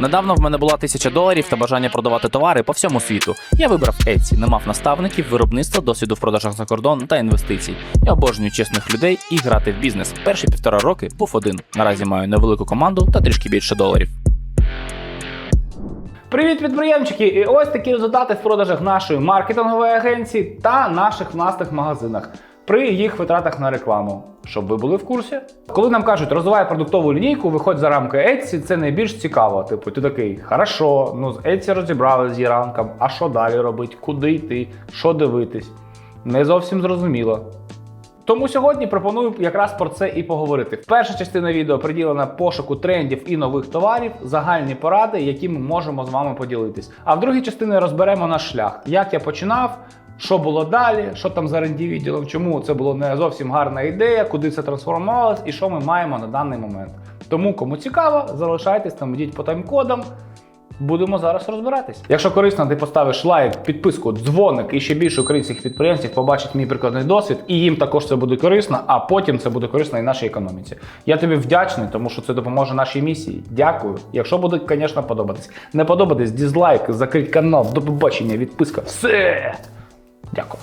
Недавно в мене була тисяча доларів та бажання продавати товари по всьому світу. Я вибрав Etsy, не мав наставників, виробництва, досвіду в продажах за кордон та інвестицій. Я обожнюю чесних людей і грати в бізнес. Перші півтора роки був один. Наразі маю невелику команду та трішки більше доларів. Привіт, підприємчики! І ось такі результати в продажах нашої маркетингової агенції та наших власних магазинах при їх витратах на рекламу. Щоб ви були в курсі. Коли нам кажуть, розвивай продуктову лінійку, виходь за рамки Etsy, це найбільш цікаво. Типу, ти такий, хорошо, ну з Etsy розібрали з її а що далі робити, куди йти, що дивитись? Не зовсім зрозуміло. Тому сьогодні пропоную якраз про це і поговорити. Перша частина відео приділена пошуку трендів і нових товарів, загальні поради, які ми можемо з вами поділитись. А в другій частині розберемо наш шлях, як я починав. Що було далі, що там за ренді відділом, чому це було не зовсім гарна ідея, куди це трансформувалось і що ми маємо на даний момент. Тому, кому цікаво, залишайтесь там, йдіть по тайм-кодам. Будемо зараз розбиратись. Якщо корисно, ти поставиш лайк, підписку, дзвоник і ще більше українських підприємців побачать мій прикладний досвід, і їм також це буде корисно, а потім це буде корисно і нашій економіці. Я тобі вдячний, тому що це допоможе нашій місії. Дякую. Якщо буде, звісно, подобатись. Не подобатись, дізлайк, закрить канал, до побачення, відписка. Все. Дякую.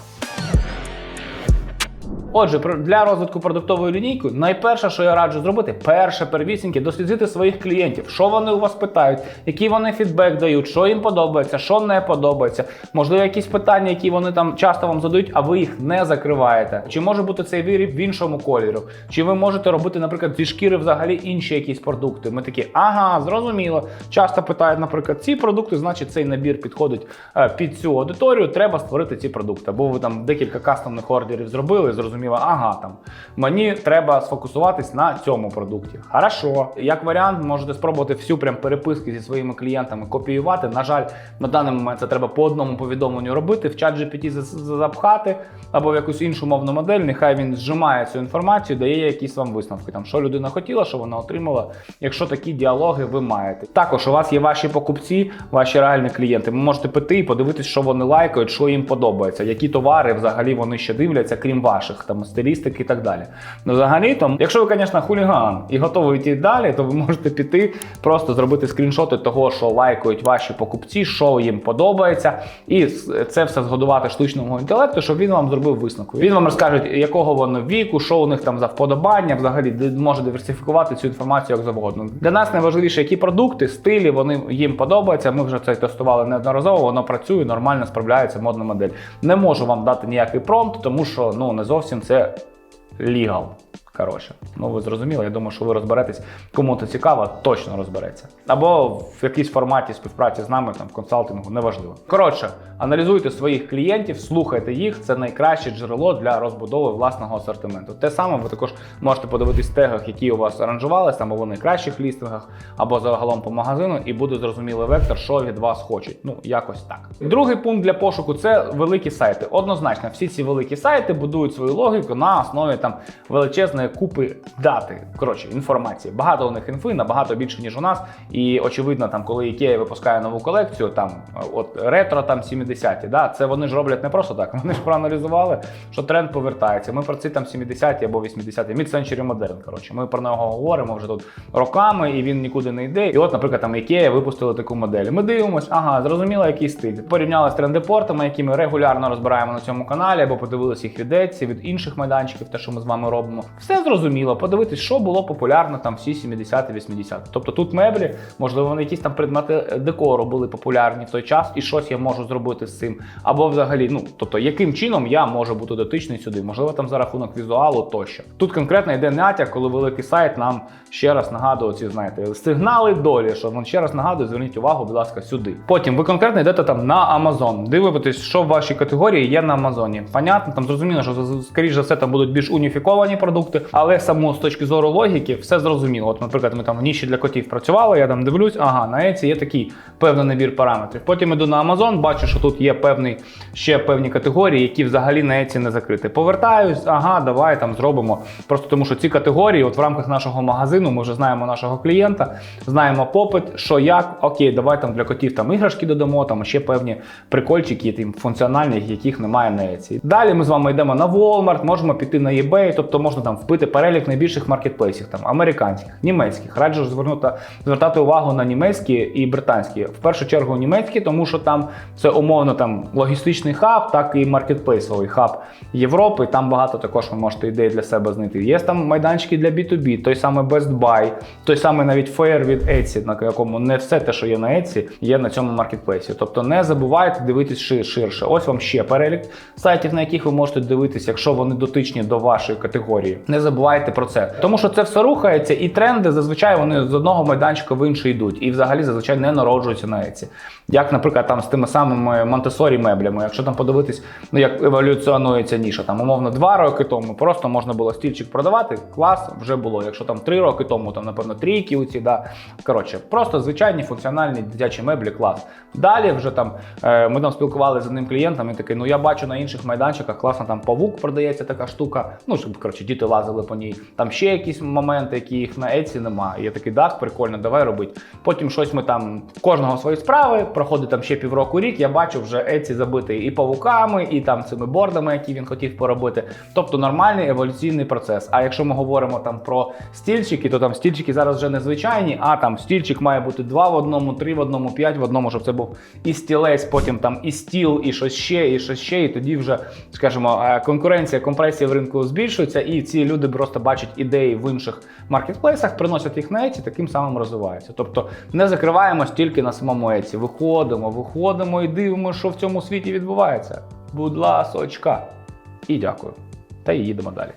Отже, для розвитку продуктової лінійки найперше, що я раджу зробити, перше первісіньке, дослідити своїх клієнтів, що вони у вас питають, який вони фідбек дають, що їм подобається, що не подобається. Можливо, якісь питання, які вони там часто вам задають, а ви їх не закриваєте. Чи може бути цей виріб в іншому кольору? Чи ви можете робити, наприклад, зі шкіри взагалі інші якісь продукти? Ми такі, ага, зрозуміло. Часто питають, наприклад, ці продукти, значить цей набір підходить е, під цю аудиторію. Треба створити ці продукти. Або ви там декілька кастомних ордерів зробили, зрозуміло, ага, там мені треба сфокусуватись на цьому продукті. Хорошо, як варіант, можете спробувати всю прям переписки зі своїми клієнтами копіювати. На жаль, на даний момент це треба по одному повідомленню робити, в чат GPT за- за- запхати або в якусь іншу мовну модель. Нехай він зжимає цю інформацію, дає якісь вам висновки. Там що людина хотіла, що вона отримала. Якщо такі діалоги ви маєте. Також у вас є ваші покупці, ваші реальні клієнти. Ви можете піти і подивитись, що вони лайкають, що їм подобається, які товари взагалі вони ще дивляться, крім ваших там стилістик і так далі. Ну, взагалі, то, якщо ви, звісно, хуліган і готові йти далі, то ви можете піти, просто зробити скріншоти того, що лайкають ваші покупці, що їм подобається, і це все згодувати штучному інтелекту, щоб він вам зробив висновку. Він вам розкаже, якого воно віку, що у них там за вподобання, взагалі може диверсифікувати цю інформацію як завгодно. Для нас найважливіше, які продукти, стилі вони їм подобаються. Ми вже це тестували неодноразово. Воно працює, нормально справляється модна модель. Не можу вам дати ніякий промпт, тому що ну не зовсім це лігал. Коротше, ну ви зрозуміли. Я думаю, що ви розберетесь. Кому це цікаво, точно розбереться. Або в якійсь форматі співпраці з нами, там в консалтингу, неважливо. Коротше, аналізуйте своїх клієнтів, слухайте їх. Це найкраще джерело для розбудови власного асортименту. Те саме ви також можете подивитись в тегах, які у вас аранжувались, там або в найкращих лістингах, або загалом по магазину, і буде зрозумілий вектор, що від вас хочуть. Ну якось так. Другий пункт для пошуку це великі сайти. Однозначно, всі ці великі сайти будують свою логіку на основі там величезної купи дати. Коротше, інформації. Багато у них інфи, набагато більше ніж у нас. І очевидно, там, коли IKEA випускає нову колекцію, там от ретро там 70-ті, да, це вони ж роблять не просто так. Вони ж проаналізували, що тренд повертається. Ми про ці там 70-ті або 80-ті, Mid-Century Modern, Коротше, ми про нього говоримо вже тут роками, і він нікуди не йде. І от, наприклад, там IKEA випустили таку модель. Ми дивимося, ага, зрозуміло, який стиль. Порівняли з трендепортами, які ми регулярно розбираємо на цьому каналі, або подивилися їх від Etsy, від інших майданчиків, те, що ми з вами робимо. Все зрозуміло, подивитись, що було популярно там всі 70-ті, 80-ті. Тобто тут меблі, можливо, вони якісь там предмети декору були популярні в той час, і щось я можу зробити з цим. Або взагалі, ну тобто, яким чином я можу бути дотичний сюди, можливо, там за рахунок візуалу тощо. Тут конкретно йде натяк, коли великий сайт нам ще раз нагадує ці, знаєте, сигнали долі, що він ще раз нагадує, зверніть увагу, будь ласка, сюди. Потім ви конкретно йдете там на Amazon, дивитесь, що в вашій категорії є на Амазоні. Понятно, там зрозуміло, що скоріш за все там будуть більш уніфіковані продукти, але само з точки зору логіки все зрозуміло. От, наприклад, ми там в ніші для котів працювали, я там дивлюсь, ага, на Etsy є такий певний набір параметрів. Потім іду на Amazon, бачу, що тут є певний ще певні категорії, які взагалі на Etsy не закриті. Повертаюсь, ага, давай там зробимо. Просто тому, що ці категорії, от в рамках нашого магазину, ми вже знаємо нашого клієнта, знаємо попит, що як, окей, давай там для котів там іграшки додамо, там ще певні прикольчики, тим функціональні, яких немає на Etsy. Далі ми з вами йдемо на Walmart, можемо піти на eBay, тобто можна там в перелік найбільших маркетплейсів, там американських, німецьких. Раджу звернути звертати увагу на німецькі і британські. В першу чергу німецькі, тому що там це умовно там логістичний хаб, так і маркетплейсовий хаб Європи. Там багато також ви можете ідей для себе знайти. Є там майданчики для B2B, той самий Best Buy, той самий навіть Fair від Etsy, на якому не все те, що є на Etsy, є на цьому маркетплейсі. Тобто не забувайте дивитись шир- ширше. Ось вам ще перелік сайтів, на яких ви можете дивитися, якщо вони дотичні до вашої категорії. Не забувайте про це, тому що це все рухається, і тренди зазвичай вони з одного майданчика в інший йдуть, і взагалі зазвичай не народжуються на Etsy. Як, наприклад, там з тими самими Монтесорі меблями, якщо там подивитись, ну як еволюціонується ніша, там умовно два роки тому просто можна було стільчик продавати, клас вже було. Якщо там три роки тому, там напевно трійки у ці, да. Коротше, просто звичайні функціональні дитячі меблі, клас. Далі вже там е, ми там спілкувалися з одним клієнтом, і такий, ну я бачу на інших майданчиках, класно там павук продається така штука. Ну, щоб коротше, діти лазили по ній. Там ще якісь моменти, які їх на Etsy немає. Я такий, так, прикольно, давай робити. Потім щось ми там кожного свої справи, проходить там ще півроку рік. Я бачу вже Etsy забитий і павуками, і там цими бордами, які він хотів поробити. Тобто нормальний еволюційний процес. А якщо ми говоримо там про стільчики, то там стільчики зараз вже не звичайні, а там стільчик має бути два в одному, три в одному, п'ять в одному, щоб це був і стілець, потім там і стіл, і щось ще, і щось ще. І тоді вже, скажімо, е, конкуренція, компресія в ринку збільшується, і ці люди просто бачать ідеї в інших маркетплейсах, приносять їх на Еці, таким самим розвиваються. Тобто не закриваємось тільки на самому Еці. Виходимо, виходимо і дивимося, що в цьому світі відбувається. Будь ласочка. І дякую. Та й їдемо далі.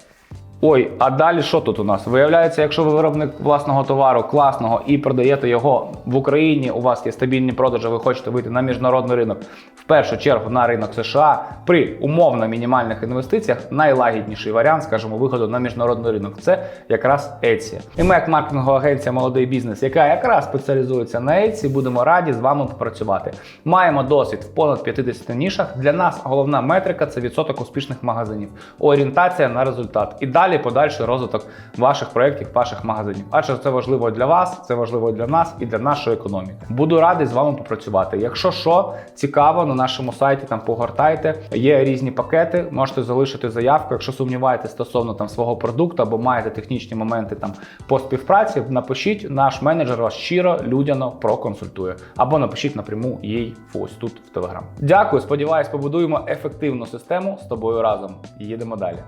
Ой, а далі що тут у нас? Виявляється, якщо ви виробник власного товару класного і продаєте його в Україні, у вас є стабільні продажі, ви хочете вийти на міжнародний ринок, в першу чергу на ринок США при умовно мінімальних інвестиціях, найлагідніший варіант, скажімо, виходу на міжнародний ринок це якраз Etsy. І ми, як маркетингова агенція Молодий бізнес, яка якраз спеціалізується на Etsy, будемо раді з вами попрацювати. Маємо досвід в понад 50 нішах. Для нас головна метрика це відсоток успішних магазинів, орієнтація на результат. І далі подальший розвиток ваших проєктів, ваших магазинів. Адже це важливо для вас, це важливо для нас і для нашої економіки. Буду радий з вами попрацювати. Якщо що цікаво, на нашому сайті там погортайте. Є різні пакети, можете залишити заявку. Якщо сумніваєтесь стосовно там свого продукту або маєте технічні моменти там по співпраці, напишіть, наш менеджер вас щиро, людяно проконсультує. Або напишіть напряму їй ось тут в Телеграм. Дякую, сподіваюсь, побудуємо ефективну систему з тобою разом. Їдемо далі.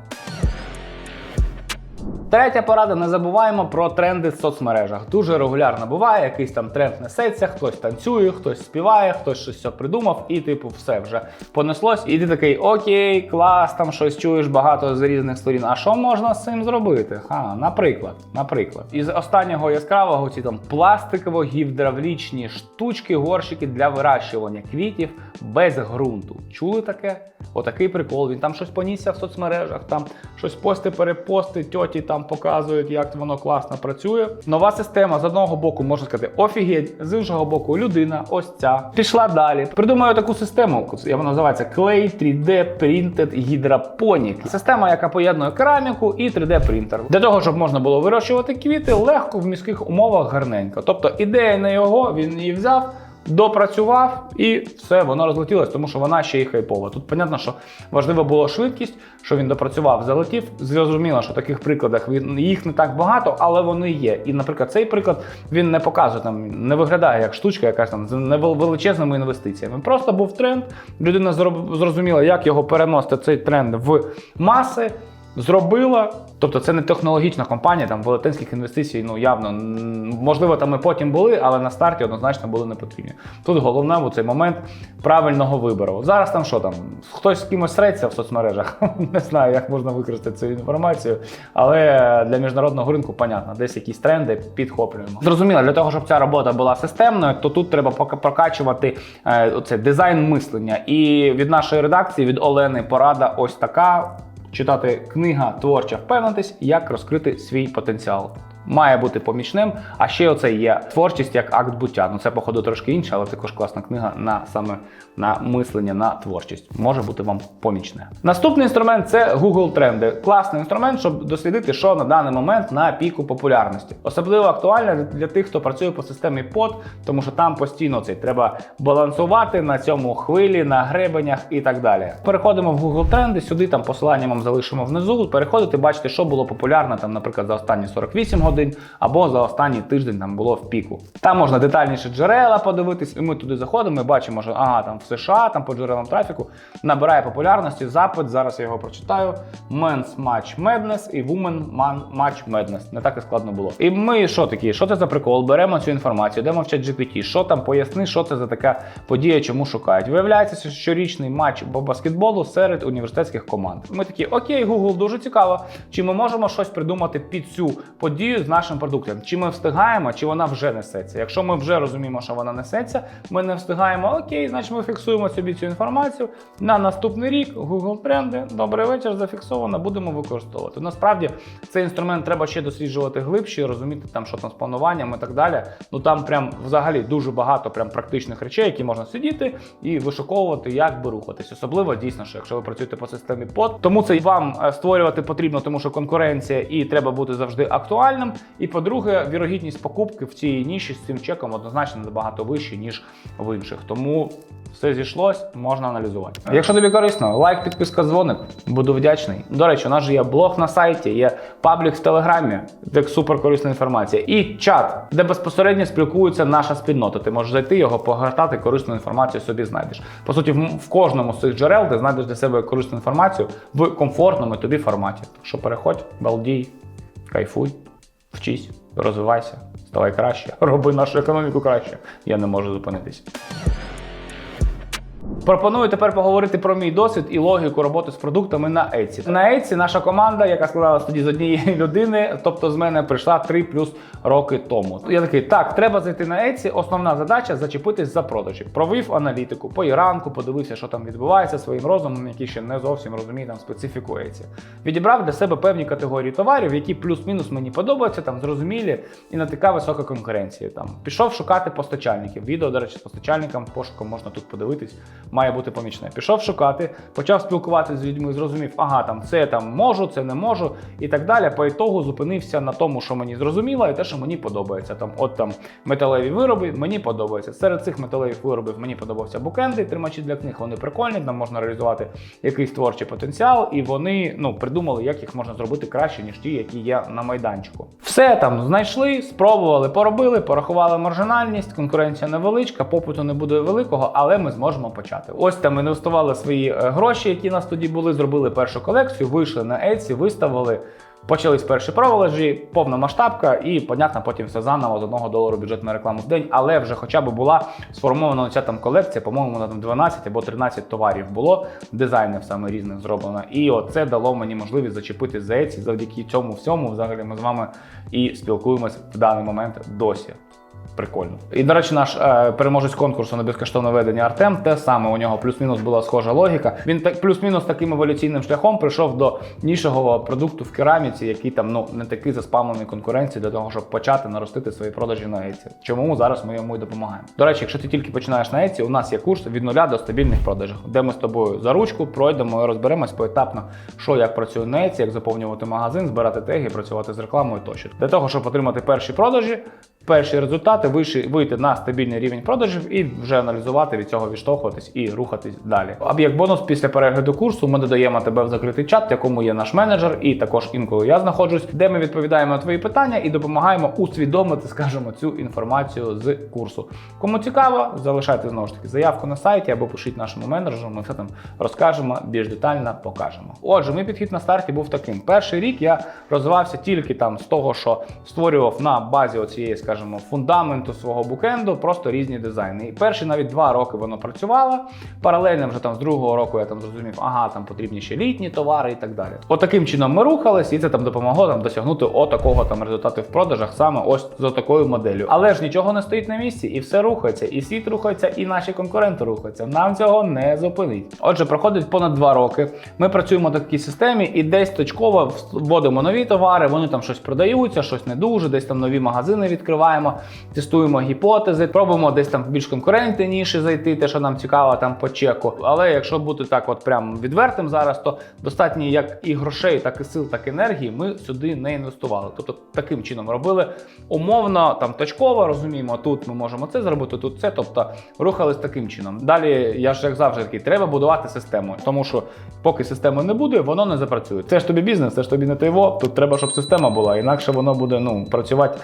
Третя порада: не забуваємо про тренди в соцмережах. Дуже регулярно буває, якийсь там тренд несеться, хтось танцює, хтось співає, хтось щось придумав, і типу все вже понеслось. І ти такий окей, клас, там щось чуєш багато з різних сторін. А що можна з цим зробити? Ха, наприклад, наприклад, із останнього яскравого ці там пластиково-гідравлічні штучки, горщики для вирощування квітів без ґрунту. Чули таке? Отакий прикол. Він там щось понісся в соцмережах, там щось пости, перепости, тьоті там показують, як воно класно працює. Нова система з одного боку можна сказати офігеть, з іншого боку, людина, ось ця. Пішла далі. Придумаю таку систему. Вона називається Clay 3D Printed Hydroponic. Система, яка поєднує кераміку і 3D принтер. Для того, щоб можна було вирощувати квіти легко в міських умовах гарненько. Тобто ідея не його, він її взяв допрацював і все, воно розлетілось, тому що вона ще й хайпова. Тут понятно, що важливо було швидкість, що він допрацював, залетів. Зрозуміло, що таких прикладах він їх не так багато, але вони є. І, наприклад, цей приклад він не показує там, не виглядає як штучка, якась там з величезними інвестиціями. Просто був тренд. Людина зрозуміла, як його переносити цей тренд в маси. Зробила, тобто це не технологічна компанія, там велетенських інвестицій, ну явно можливо, там і потім були, але на старті однозначно були не потрібні. Тут головне у цей момент правильного вибору. Зараз там що там, хтось з кимось среться в соцмережах, не знаю, як можна використати цю інформацію, але для міжнародного ринку, понятно, десь якісь тренди підхоплюємо. Зрозуміло, для того, щоб ця робота була системною, то тут треба прокачувати е, оце дизайн мислення. І від нашої редакції, від Олени, порада ось така читати книга творча впевнитись, як розкрити свій потенціал. Має бути помічним. А ще оце є творчість як акт буття. Ну це походу трошки інше, але також класна книга на саме на мислення, на творчість. Може бути вам помічне. Наступний інструмент це Google Тренди. Класний інструмент, щоб дослідити, що на даний момент на піку популярності. Особливо актуально для тих, хто працює по системі POD, тому що там постійно цей треба балансувати на цьому хвилі, на гребенях і так далі. Переходимо в Google Тренди. Сюди там посилання вам залишимо внизу. Переходите, бачите, що було популярно там, наприклад, за останні 48 годин або за останній тиждень там було в піку. Там можна детальніше джерела подивитись, і ми туди заходимо. і бачимо, що ага, там в США, там по джерелам трафіку набирає популярності запит. Зараз я його прочитаю. Men's Match Madness і Women Man Match Madness. Не так і складно було. І ми що такі? Що це за прикол? Беремо цю інформацію, йдемо в чат GPT, що там поясни, що це за така подія, чому шукають. Виявляється, що щорічний матч по баскетболу серед університетських команд. Ми такі, окей, Google, дуже цікаво. Чи ми можемо щось придумати під цю подію з нашим продуктом? Чи ми встигаємо, чи вона вже несеться? Якщо ми вже розуміємо, що вона несеться, ми не встигаємо. Окей, значить ми фіксуємо собі цю інформацію на наступний рік. Google тренди. Добрий вечір, зафіксовано, будемо використовувати. Насправді цей інструмент треба ще досліджувати глибше, розуміти там, що там з плануванням і так далі. Ну там прям взагалі дуже багато прям практичних речей, які можна сидіти і вишуковувати, як би рухатись. Особливо дійсно, що якщо ви працюєте по системі POD, тому це вам е, створювати потрібно, тому що конкуренція і треба бути завжди актуальним. І по-друге, вірогідність покупки в цій ніші з цим чеком однозначно набагато вища, ніж в інших. Тому все зійшлось, можна аналізувати. Якщо тобі корисно, лайк, підписка, дзвоник. Буду вдячний. До речі, у нас же є блог на сайті, є паблік в телеграмі, де супер корисна інформація, і чат, де безпосередньо спілкується наша спільнота. Ти можеш зайти його, погортати, корисну інформацію собі знайдеш. По суті, в кожному з цих джерел ти знайдеш для себе корисну інформацію в комфортному тобі форматі. Так що переходь, балдій, кайфуй, вчись, розвивайся, ставай краще, роби нашу економіку краще. Я не можу зупинитися. Пропоную тепер поговорити про мій досвід і логіку роботи з продуктами на Etsy. На Etsy наша команда, яка складалась тоді з однієї людини, тобто з мене прийшла 3 плюс роки тому. Я такий, так, треба зайти на Etsy. Основна задача зачепитись за продажі. Провів аналітику по ранку, подивився, що там відбувається своїм розумом, який ще не зовсім розуміє там специфіку Etsy. Відібрав для себе певні категорії товарів, які плюс-мінус мені подобаються, там зрозумілі і не така висока конкуренція. Там пішов шукати постачальників. Відео, до речі, з постачальником пошуком можна тут подивитись має бути помічне. Пішов шукати, почав спілкуватися з людьми, зрозумів, ага, там це там можу, це не можу і так далі. По ітогу зупинився на тому, що мені зрозуміло, і те, що мені подобається. Там, от там металеві вироби, мені подобається. Серед цих металевих виробів мені подобався букенди, тримачі для книг. Вони прикольні, там можна реалізувати якийсь творчий потенціал, і вони ну придумали, як їх можна зробити краще, ніж ті, які є на майданчику. Все там знайшли, спробували, поробили, порахували маржинальність. Конкуренція невеличка, попиту не буде великого, але ми зможемо почати. Ось там інвестували свої е, гроші, які у нас тоді були, зробили першу колекцію, вийшли на Etsy, виставили. Почались перші продажі, повна масштабка, і, понятно, потім все заново з одного долару бюджет на рекламу в день, але вже хоча б була сформована ця там колекція, по-моєму, на там 12 або 13 товарів було, дизайнів саме різних зроблено. І оце дало мені можливість зачепити за Etsy. Завдяки цьому всьому, взагалі, ми з вами і спілкуємося в даний момент досі. Прикольно. І, до речі, наш е, переможець конкурсу на безкоштовне ведення Артем, те саме у нього плюс-мінус була схожа логіка. Він так плюс-мінус таким еволюційним шляхом прийшов до нішого продукту в кераміці, який там ну не такий заспамлений конкуренції для того, щоб почати наростити свої продажі на Etsy. Чому зараз ми йому і допомагаємо. До речі, якщо ти тільки починаєш на Etsy, у нас є курс від нуля до стабільних продажів, де ми з тобою за ручку пройдемо і розберемось поетапно, що як працює на Etsy, як заповнювати магазин, збирати теги, працювати з рекламою тощо. Для того, щоб отримати перші продажі, перші результати, вийшли- вийти на стабільний рівень продажів і вже аналізувати від цього відштовхуватись і рухатись далі. А бонус після перегляду курсу ми додаємо тебе в закритий чат, в якому є наш менеджер, і також інколи я знаходжусь, де ми відповідаємо на твої питання і допомагаємо усвідомити, скажімо, цю інформацію з курсу. Кому цікаво, залишайте знову ж таки заявку на сайті або пишіть нашому менеджеру. Ми все там розкажемо, більш детально покажемо. Отже, мій підхід на старті був таким: перший рік я розвивався тільки там з того, що створював на базі оцієї, скажімо, фундаменту фундаменту свого букенду просто різні дизайни. І перші навіть два роки воно працювало. Паралельно вже там з другого року я там зрозумів, ага, там потрібні ще літні товари і так далі. Отаким чином ми рухались, і це там допомогло там досягнути отакого там результату в продажах саме ось за такою моделлю. Але ж нічого не стоїть на місці, і все рухається, і світ рухається, і наші конкуренти рухаються. Нам цього не зупинить. Отже, проходить понад два роки. Ми працюємо в такій системі і десь точково вводимо нові товари. Вони там щось продаються, щось не дуже, десь там нові магазини відкриваємо, тестуємо гіпотези, пробуємо десь там більш конкурентні ніші зайти, те, що нам цікаво там по чеку. Але якщо бути так, от прям відвертим зараз, то достатньо як і грошей, так і сил, так і енергії ми сюди не інвестували. Тобто таким чином робили умовно там точково, розуміємо, тут ми можемо це зробити, тут це. Тобто рухались таким чином. Далі я ж як завжди такий, треба будувати систему, тому що поки системи не буде, воно не запрацює. Це ж тобі бізнес, це ж тобі не тайво. Тут треба, щоб система була, інакше воно буде ну працювати.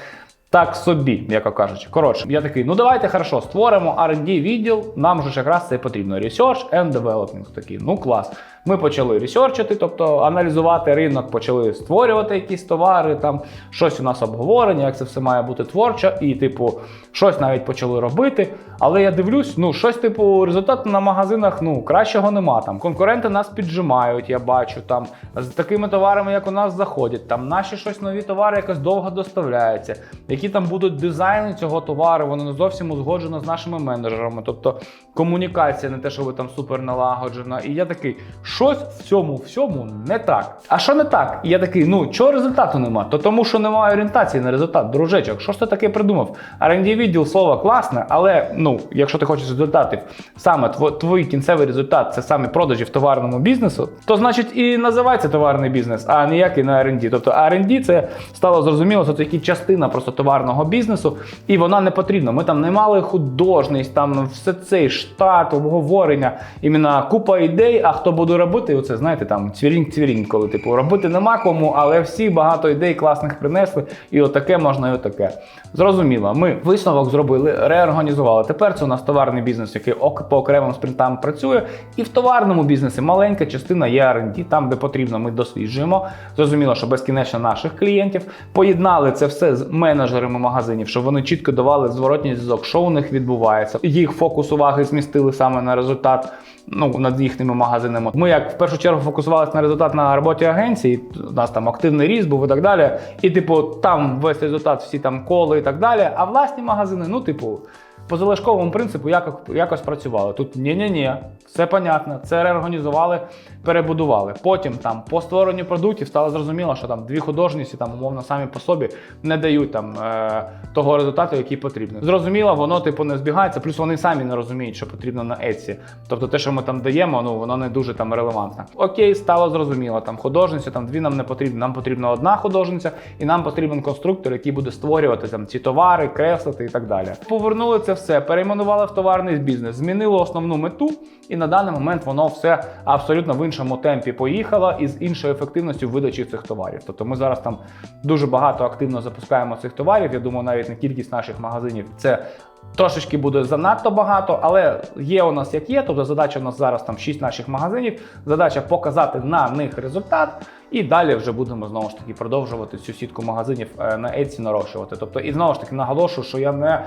Так собі, як кажучи. Коротше, я такий, ну давайте хорошо, створимо R&D відділ. Нам же ж якраз це потрібно. Research and Development. Такий, ну клас. Ми почали ресерчити, тобто аналізувати ринок, почали створювати якісь товари, там щось у нас обговорення, як це все має бути творчо, і, типу, щось навіть почали робити. Але я дивлюсь, ну щось, типу, результату на магазинах ну кращого нема. Там конкуренти нас піджимають, я бачу там з такими товарами, як у нас заходять. Там наші щось нові товари якось довго доставляються. Які там будуть дизайни цього товару, воно не зовсім узгоджено з нашими менеджерами. Тобто комунікація не те, що ви там супер налагоджена. І я такий, щось в цьому всьому не так. А що не так? І я такий, ну чого результату нема? То тому, що немає орієнтації на результат, дружечок. Що ж ти таке придумав? R&D відділ слово класне, але ну, якщо ти хочеш результатів, саме твій кінцевий результат це саме продажі в товарному бізнесу, то значить і називається товарний бізнес, а ніякий не R&D. Тобто R&D це стало зрозуміло, що це тільки частина просто товарного бізнесу, і вона не потрібна. Ми там не мали художність, там все цей штат, обговорення, іменно купа ідей, а хто буде робити, оце знаєте, там цвірінь-цвірінь, коли типу робити нема кому, але всі багато ідей класних принесли, і отаке можна, і отаке. Зрозуміло, ми висновок зробили, реорганізували. Тепер це у нас товарний бізнес, який по окремим спринтам працює. І в товарному бізнесі маленька частина є R&D, там, де потрібно, ми досліджуємо. Зрозуміло, що безкінечно наших клієнтів. Поєднали це все з менеджерами магазинів, щоб вони чітко давали зворотній зв'язок, що у них відбувається. Їх фокус уваги змістили саме на результат. Ну, над їхніми магазинами. Ми як в першу чергу фокусувалися на результат на роботі агенції. У нас там активний ріст був і так далі. І, типу, там весь результат, всі там коли і так далі. А власні магазини, ну, типу, по залишковому принципу якось, якось працювали. Тут ні-ні-ні, все понятно, це реорганізували, перебудували. Потім там по створенню продуктів стало зрозуміло, що там дві художниці там умовно самі по собі не дають там е, того результату, який потрібен. Зрозуміло, воно типу не збігається, плюс вони самі не розуміють, що потрібно на Etsy. Тобто те, що ми там даємо, ну воно не дуже там релевантно. Окей, стало зрозуміло. Там художниця, там дві нам не потрібно. Нам потрібна одна художниця, і нам потрібен конструктор, який буде створювати там ці товари, креслити і так далі. Повернули це все, перейменували в товарний бізнес, змінили основну мету, і на даний момент воно все абсолютно в іншому темпі поїхало і з іншою ефективністю видачі цих товарів. Тобто ми зараз там дуже багато активно запускаємо цих товарів. Я думаю, навіть не кількість наших магазинів це. Трошечки буде занадто багато, але є у нас як є. Тобто задача у нас зараз там 6 наших магазинів. Задача показати на них результат, і далі вже будемо знову ж таки продовжувати цю сітку магазинів е, на Etsy нарощувати. Тобто, і знову ж таки наголошую, що я не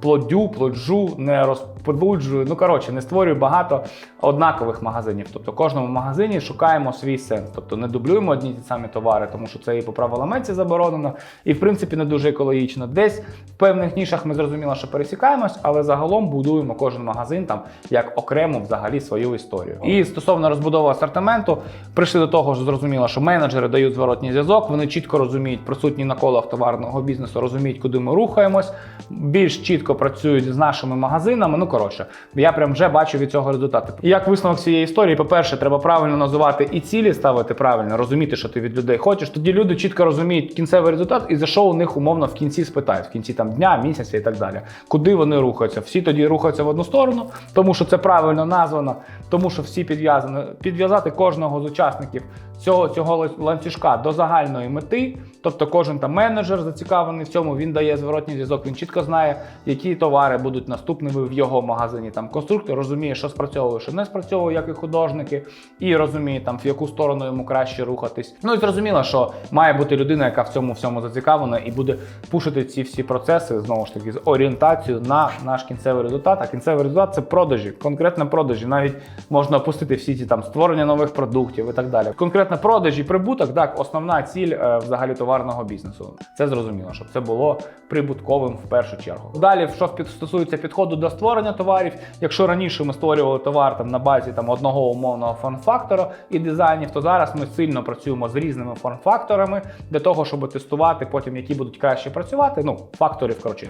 плодю, плоджу, не розподлуджую. Ну коротше, не створюю багато однакових магазинів. Тобто, в кожному магазині шукаємо свій сенс. Тобто не дублюємо одні ті самі товари, тому що це і по правилам Etsy заборонено, і в принципі не дуже екологічно. Десь в певних нішах ми зрозуміло, що пересікаємось, але загалом будуємо кожен магазин там як окрему взагалі свою історію. І стосовно розбудови асортименту, прийшли до того, що зрозуміло, що менеджери дають зворотній зв'язок, вони чітко розуміють, присутні на колах товарного бізнесу, розуміють, куди ми рухаємось, більш чітко працюють з нашими магазинами. Ну коротше, я прям вже бачу від цього результати. І як висновок цієї історії, по-перше, треба правильно називати і цілі ставити правильно, розуміти, що ти від людей хочеш. Тоді люди чітко розуміють кінцевий результат і за що у них умовно в кінці спитають, в кінці там дня, місяця і так далі. Куди вони рухаються? Всі тоді рухаються в одну сторону, тому що це правильно названо, тому що всі підв'язані. Підв'язати кожного з учасників цього цього ланцюжка до загальної мети. Тобто кожен там менеджер зацікавлений в цьому, він дає зворотній зв'язок, він чітко знає, які товари будуть наступними в його магазині. Там конструктор розуміє, що спрацьовує, що не спрацьовує, як і художники, і розуміє там в яку сторону йому краще рухатись. Ну і зрозуміло, що має бути людина, яка в цьому всьому зацікавлена і буде пушити ці всі процеси знову ж таки з орієнтацією на наш кінцевий результат. А кінцевий результат це продажі, конкретно продажі. Навіть можна опустити всі ці там створення нових продуктів і так далі. Конкретно продажі, прибуток, так, основна ціль е, взагалі товарного бізнесу. Це зрозуміло, щоб це було прибутковим в першу чергу. Далі, що стосується підходу до створення товарів, якщо раніше ми створювали товар там на базі там одного умовного форм-фактора і дизайнів, то зараз ми сильно працюємо з різними форм-факторами для того, щоб тестувати потім, які будуть краще працювати. Ну, факторів коротше.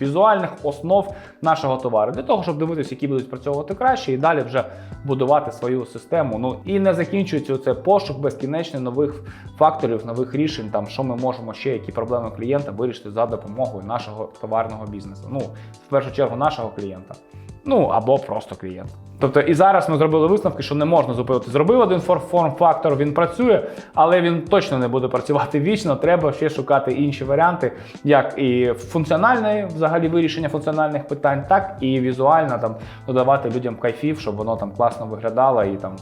Візуальних основ нашого товару для того, щоб дивитися, які будуть працьовувати краще, і далі вже будувати свою систему. Ну і не закінчується це пошук безкінечний нових факторів, нових рішень, там що ми можемо ще, які проблеми клієнта вирішити за допомогою нашого товарного бізнесу. Ну, в першу чергу, нашого клієнта. Ну або просто клієнт. Тобто і зараз ми зробили висновки, що не можна зупинити. Зробив один форм-фактор, він працює, але він точно не буде працювати вічно. Треба ще шукати інші варіанти, як і функціональне взагалі вирішення функціональних питань, так і візуально там додавати людям кайфів, щоб воно там класно виглядало і там.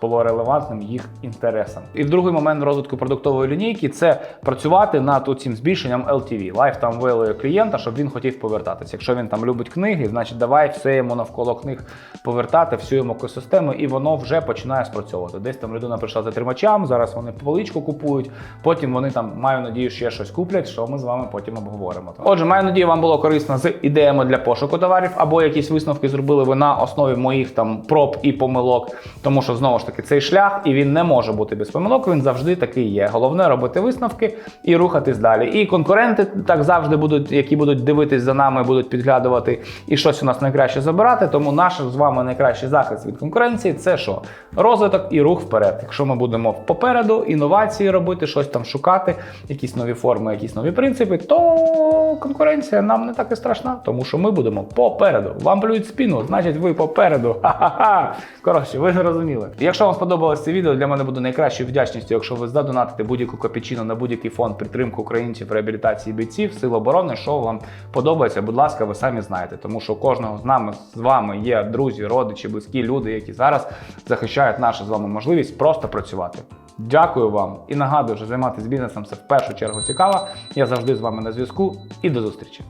Було релевантним їх інтересам. І другий момент розвитку продуктової лінійки це працювати над цим збільшенням LTV, lifetime value клієнта, щоб він хотів повертатися. Якщо він там любить книги, значить давай все йому навколо книг повертати, всю йому екосистему, і воно вже починає спрацьовувати. Десь там людина прийшла за тримачам, зараз вони поличку купують, потім вони там маю надію ще щось куплять, що ми з вами потім обговоримо. Отже, маю надію, вам було корисно з ідеями для пошуку товарів, або якісь висновки зробили ви на основі моїх там проб і помилок, тому що знову ж таки цей шлях, і він не може бути без помилок. Він завжди такий є. Головне робити висновки і рухатись далі. І конкуренти так завжди будуть, які будуть дивитись за нами, будуть підглядувати і щось у нас найкраще забирати. Тому наш з вами найкращий захист від конкуренції це що? Розвиток і рух вперед. Якщо ми будемо попереду, інновації робити, щось там шукати, якісь нові форми, якісь нові принципи, то конкуренція нам не так і страшна, тому що ми будемо попереду. Вам плюють спину, значить ви попереду. Ха-ха-ха. Коротше, ви зрозуміли. Якщо вам сподобалось це відео, для мене буде найкращою вдячністю, якщо ви задонатите будь-яку копійчину на будь-який фонд підтримки українців реабілітації бійців, сил оборони, що вам подобається, будь ласка, ви самі знаєте, тому що кожного з нами з вами є друзі, родичі, близькі люди, які зараз захищають нашу з вами можливість просто працювати. Дякую вам і нагадую, що займатися бізнесом це в першу чергу цікаво. Я завжди з вами на зв'язку і до зустрічі.